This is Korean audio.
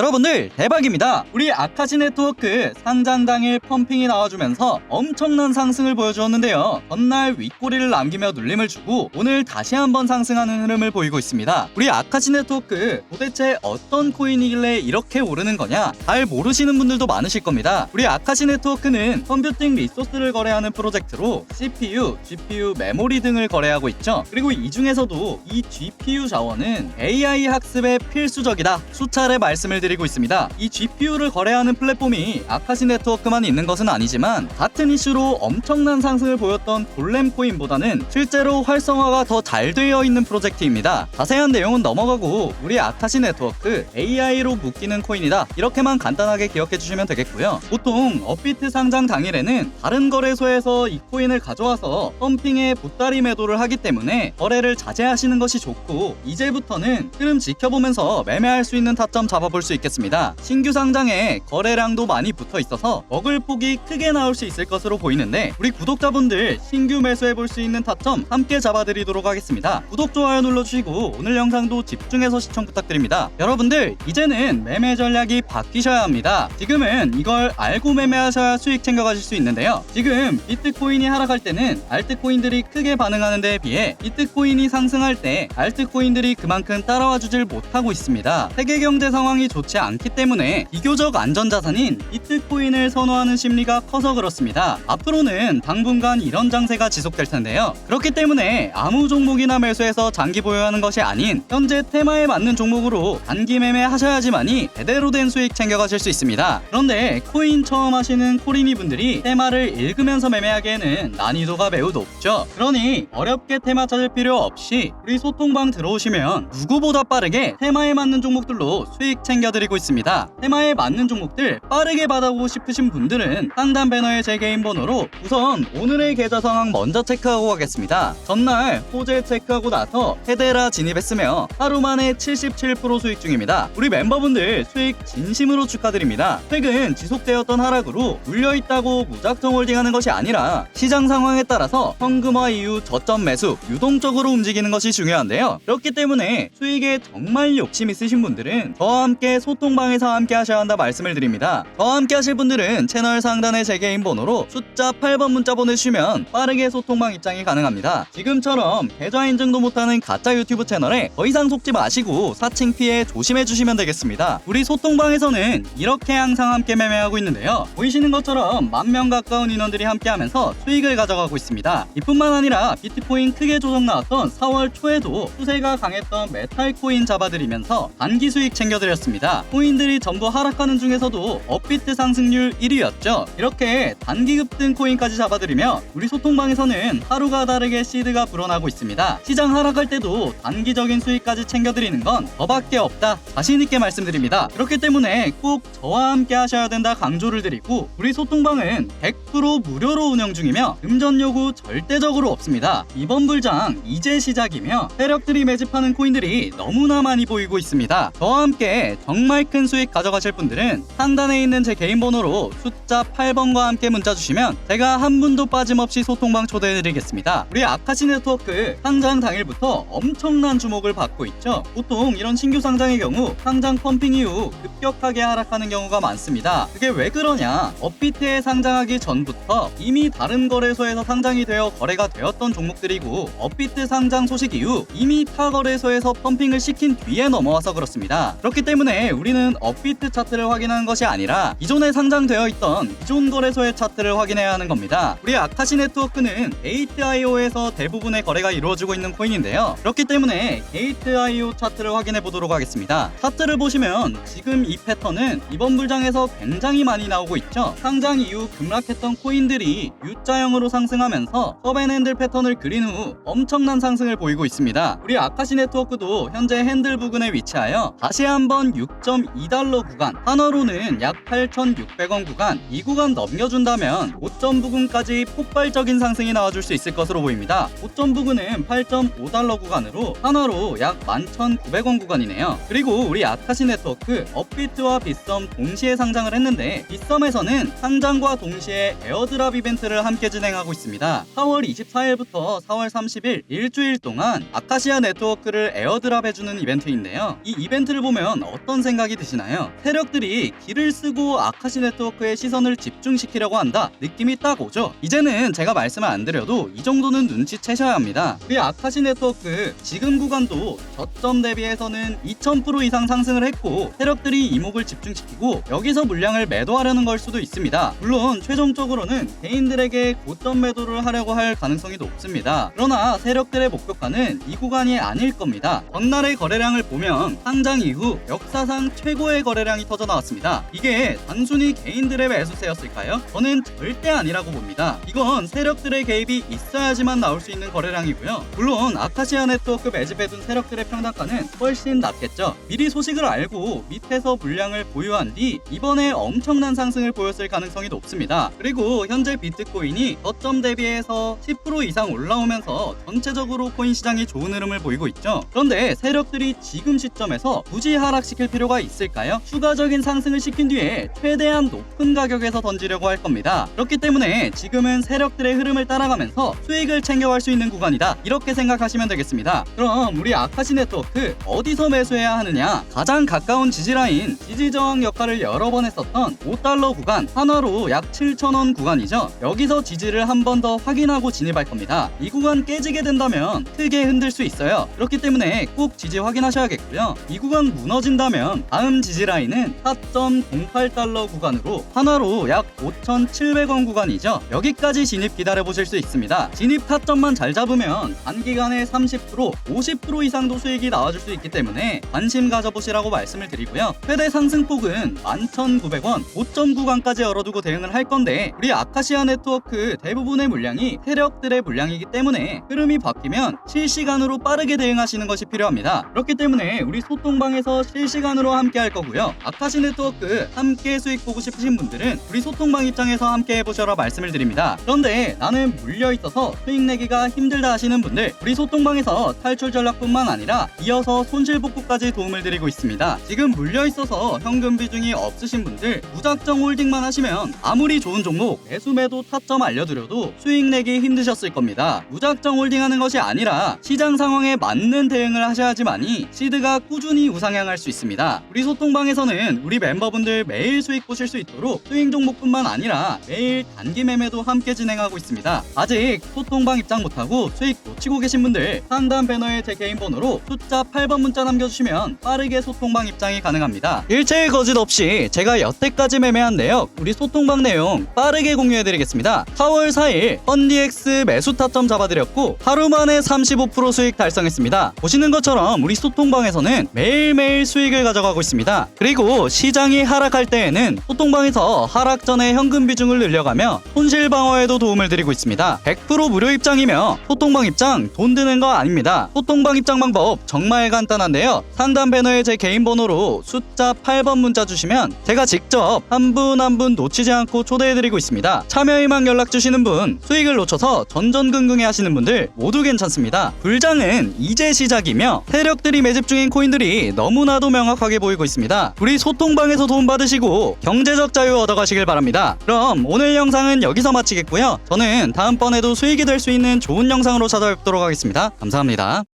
여러분들 대박입니다. 우리 아카시 네트워크 상장 당일 펌핑이 나와주면서 엄청난 상승을 보여주었는데요. 전날 윗꼬리를 남기며 눌림을 주고 오늘 다시 한번 상승하는 흐름을 보이고 있습니다. 우리 아카시 네트워크 도대체 어떤 코인이길래 이렇게 오르는 거냐? 잘 모르시는 분들도 많으실 겁니다. 우리 아카시 네트워크는 컴퓨팅 리소스를 거래하는 프로젝트로 CPU, GPU, 메모리 등을 거래하고 있죠. 그리고 이 중에서도 이 GPU 자원은 AI 학습에 필수적이다. 수차례 말씀을 드 리고 있습니다. 이 GPU를 거래하는 플랫폼이 아카시 네트워크만 있는 것은 아니지만 같은 이슈로 엄청난 상승을 보였던 골렘 코인보다는 실제로 활성화가 더 잘 되어 있는 프로젝트입니다. 자세한 내용은 넘어가고 우리 아카시 네트워크 AI로 묶이는 코인이다. 이렇게만 간단하게 기억해 주시면 되겠고요. 보통 업비트 상장 당일에는 다른 거래소에서 이 코인을 가져와서 펌핑에 보따리 매도를 하기 때문에 거래를 자제하시는 것이 좋고 이제부터는 흐름 지켜보면서 매매할 수 있는 타점 잡아볼 수 있 겠습니다. 신규 상장에 거래량도 많이 붙어 있어서 먹을 폭이 크게 나올 수 있을 것으로 보이는데 우리 구독자분들 신규 매수해 볼 수 있는 타점 함께 잡아드리도록 하겠습니다. 구독 좋아요 눌러주시고 오늘 영상도 집중해서 시청 부탁드립니다. 여러분들 이제는 매매 전략이 바뀌셔야 합니다. 지금은 이걸 알고 매매하셔야 수익 챙겨가실 수 있는데요. 지금 비트코인이 하락할 때는 알트코인들이 크게 반응하는 데에 비해 비트코인이 상승할 때 알트코인들이 그만큼 따라와 주질 못하고 있습니다. 세계 경제 상황이 좋지 않기 때문에 비교적 안전자산인 비트코인을 선호하는 심리가 커서 그렇습니다. 앞으로는 당분간 이런 장세가 지속될 텐데요. 그렇기 때문에 아무 종목이나 매수해서 장기 보유하는 것이 아닌 현재 테마에 맞는 종목으로 단기 매매하셔야지만이 제대로 된 수익 챙겨가실 수 있습니다. 그런데 코인 처음 하시는 코리니 분들이 테마를 읽으면서 매매하기에는 난이도가 매우 높죠. 그러니 어렵게 테마 찾을 필요 없이 우리 소통방 들어오시면 누구보다 빠르게 테마에 맞는 종목들로 수익 챙겨 드리고 있습니다. 테마에 맞는 종목들 빠르게 받아보고 싶으신 분들은 상단 배너의 제 개인 번호로 우선 오늘의 계좌 상황 먼저 체크하고 가겠습니다. 전날 호재 체크하고 나서 헤데라 진입했으며 하루 만에 77% 수익 중입니다. 우리 멤버분들 수익 진심으로 축하드립니다. 최근 지속되었던 하락으로 물려있다고 무작정 홀딩하는 것이 아니라 시장 상황에 따라서 현금화 이후 저점 매수 유동적으로 움직이는 것이 중요한데요. 그렇기 때문에 수익에 정말 욕심 있으신 분들은 저와 함께 소통방에서 함께 하셔야 한다 말씀을 드립니다. 저와 함께 하실 분들은 채널 상단의 제 개인 번호로 숫자 8번 문자 보내주시면 빠르게 소통방 입장이 가능합니다. 지금처럼 계좌 인증도 못하는 가짜 유튜브 채널에 더 이상 속지 마시고 사칭 피해 조심해 주시면 되겠습니다. 우리 소통방에서는 이렇게 항상 함께 매매하고 있는데요. 보이시는 것처럼 만 명 가까운 인원들이 함께 하면서 수익을 가져가고 있습니다. 이뿐만 아니라 비트코인 크게 조정 나왔던 4월 초에도 추세가 강했던 메탈 코인 잡아드리면서 단기 수익 챙겨드렸습니다. 코인들이 전부 하락하는 중에서도 업비트 상승률 1위였죠. 이렇게 단기 급등 코인까지 잡아드리며 우리 소통방에서는 하루가 다르게 시드가 불어나고 있습니다. 시장 하락할 때도 단기적인 수익까지 챙겨드리는 건 저밖에 없다. 자신있게 말씀드립니다. 그렇기 때문에 꼭 저와 함께 하셔야 된다 강조를 드리고 우리 소통방은 100% 무료로 운영 중이며 금전 요구 절대적으로 없습니다. 이번 불장 이제 시작이며 세력들이 매집하는 코인들이 너무나 많이 보이고 있습니다. 저와 함께 정말 큰 수익 가져가실 분들은 상단에 있는 제 개인 번호로 숫자 8번과 함께 문자 주시면 제가 한 분도 빠짐없이 소통방 초대해드리겠습니다. 우리 아카시 네트워크 상장 당일부터 엄청난 주목을 받고 있죠. 보통 이런 신규 상장의 경우 상장 펌핑 이후 급격하게 하락하는 경우가 많습니다. 그게 왜 그러냐? 업비트에 상장하기 전부터 이미 다른 거래소에서 상장이 되어 거래가 되었던 종목들이고 업비트 상장 소식 이후 이미 타 거래소에서 펌핑을 시킨 뒤에 넘어와서 그렇습니다. 그렇기 우리는 업비트 차트를 확인하는 것이 아니라 기존에 상장되어 있던 기존 거래소의 차트를 확인해야 하는 겁니다. 우리 아카시 네트워크는 게이트.io에서 대부분의 거래가 이루어지고 있는 코인인데요. 그렇기 때문에 게이트.io 차트를 확인해 보도록 하겠습니다. 차트를 보시면 지금 이 패턴은 이번 불장에서 굉장히 많이 나오고 있죠. 상장 이후 급락했던 코인들이 U자형으로 상승하면서 서벤 핸들 패턴을 그린 후 엄청난 상승을 보이고 있습니다. 우리 아카시 네트워크도 현재 핸들 부근에 위치하여 다시 한번 6.2달러 구간, 한화로는 약 8,600원 구간, 이 구간 넘겨준다면 5점 부근까지 폭발적인 상승이 나와줄 수 있을 것으로 보입니다. 5점 부근은 8.5달러 구간으로 한화로 약 11,900원 구간이네요. 그리고 우리 아카시 네트워크 업비트와 빗썸 동시에 상장을 했는데 빗썸에서는 상장과 동시에 에어드랍 이벤트를 함께 진행하고 있습니다. 4월 24일부터 4월 30일 일주일 동안 아카시아 네트워크를 에어드랍 해주는 이벤트인데요. 이 이벤트를 보면 어떤 생 각이 드시나요? 세력들이 길을 쓰고 아카시 네트워크의 시선을 집중시키려고 한다 느낌이 딱 오죠? 이제는 제가 말씀을 안 드려도 이 정도는 눈치채셔야 합니다. 우리 아카시 네트워크 지금 구간도 저점 대비해서는 2000% 이상 상승을 했고 세력들이 이목을 집중시키고 여기서 물량을 매도하려는 걸 수도 있습니다. 물론 최종적으로는 개인들에게 고점 매도를 하려고 할 가능성이 높습니다. 그러나 세력들의 목표가는 이 구간이 아닐 겁니다. 전날의 거래량을 보면 상장 이후 역사상 최고의 거래량이 터져 나왔습니다. 이게 단순히 개인들의 매수세였을까요? 저는 절대 아니라고 봅니다. 이건 세력들의 개입이 있어야지만 나올 수 있는 거래량이고요. 물론 아카시아 네트워크 매집해둔 세력들의 평단가는 훨씬 낮겠죠. 미리 소식을 알고 밑에서 물량을 보유한 뒤 이번에 엄청난 상승을 보였을 가능성이 높습니다. 그리고 현재 비트코인이 저점 대비해서 10% 이상 올라오면서 전체적으로 코인 시장이 좋은 흐름을 보이고 있죠. 그런데 세력들이 지금 시점에서 굳이 하락시킬 필요가 있을까요? 추가적인 상승을 시킨 뒤에 최대한 높은 가격에서 던지려고 할 겁니다. 그렇기 때문에 지금은 세력들의 흐름을 따라가면서 수익을 챙겨갈 수 있는 구간이다. 이렇게 생각하시면 되겠습니다. 그럼 우리 아카시 네트워크 어디서 매수해야 하느냐? 가장 가까운 지지라인 지지 저항 역할을 여러 번 했었던 5달러 구간 한화로 약 7,000원 구간이죠. 여기서 지지를 한 번 더 확인하고 진입할 겁니다. 이 구간 깨지게 된다면 크게 흔들 수 있어요. 그렇기 때문에 꼭 지지 확인하셔야겠고요. 이 구간 무너진다면 다음 지지 라인은 4.08달러 구간으로 한화로 약 5,700원 구간이죠. 여기까지 진입 기다려 보실 수 있습니다. 진입 타점만 잘 잡으면 단기간에 30% 50% 이상도 수익이 나와줄 수 있기 때문에 관심 가져보시라고 말씀을 드리고요. 최대 상승폭은 11,900원 5점 구간까지 열어두고 대응을 할 건데 우리 아카시아 네트워크 대부분의 물량이 세력들의 물량이기 때문에 흐름이 바뀌면 실시간으로 빠르게 대응하시는 것이 필요합니다. 그렇기 때문에 우리 소통방에서 실시간으로 함께 할 거고요. 아카시 네트워크 함께 수익 보고 싶으신 분들은 우리 소통방 입장에서 함께 해보셔라 말씀을 드립니다. 그런데 나는 물려 있어서 수익 내기가 힘들다 하시는 분들 우리 소통방에서 탈출 전략뿐만 아니라 이어서 손실 복구까지 도움을 드리고 있습니다. 지금 물려 있어서 현금 비중이 없으신 분들 무작정 홀딩만 하시면 아무리 좋은 종목 매수 매도 타점 알려드려도 수익 내기 힘드셨을 겁니다. 무작정 홀딩하는 것이 아니라 시장 상황에 맞는 대응을 하셔야지만이 시드가 꾸준히 우상향할 수 있습니다. 우리 소통방에서는 우리 멤버분들 매일 수익 보실 수 있도록 스윙 종목뿐만 아니라 매일 단기 매매도 함께 진행하고 있습니다. 아직 소통방 입장 못하고 수익 놓치고 계신 분들 상단 배너에 제 개인 번호로 숫자 8번 문자 남겨주시면 빠르게 소통방 입장이 가능합니다. 일체의 거짓 없이 제가 여태까지 매매한 내역 우리 소통방 내용 빠르게 공유해드리겠습니다. 4월 4일 펀디엑스 매수 타점 잡아드렸고 하루 만에 35% 수익 달성했습니다. 보시는 것처럼 우리 소통방에서는 매일매일 수익을 가져 가고 있습니다. 그리고 시장이 하락할 때에는 소통방에서 하락 전에 현금 비중을 늘려가며 손실 방어에도 도움을 드리고 있습니다. 100% 무료 입장이며 소통방 입장 돈 드는 거 아닙니다. 소통방 입장 방법 정말 간단한데요. 상단 배너에 제 개인 번호로 숫자 8번 문자 주시면 제가 직접 한 분 한 분 놓치지 않고 초대해드리고 있습니다. 참여 희망 연락 주시는 분, 수익을 놓쳐서 전전긍긍해 하시는 분들 모두 괜찮습니다. 불장은 이제 시작이며 세력들이 매집 중인 코인들이 너무나도 명확 하게 보이고 있습니다. 우리 소통방에서 도움 받으시고 경제적 자유 얻어가시길 바랍니다. 그럼 오늘 영상은 여기서 마치겠고요. 저는 다음번에도 수익이 될 수 있는 좋은 영상으로 찾아뵙도록 하겠습니다. 감사합니다.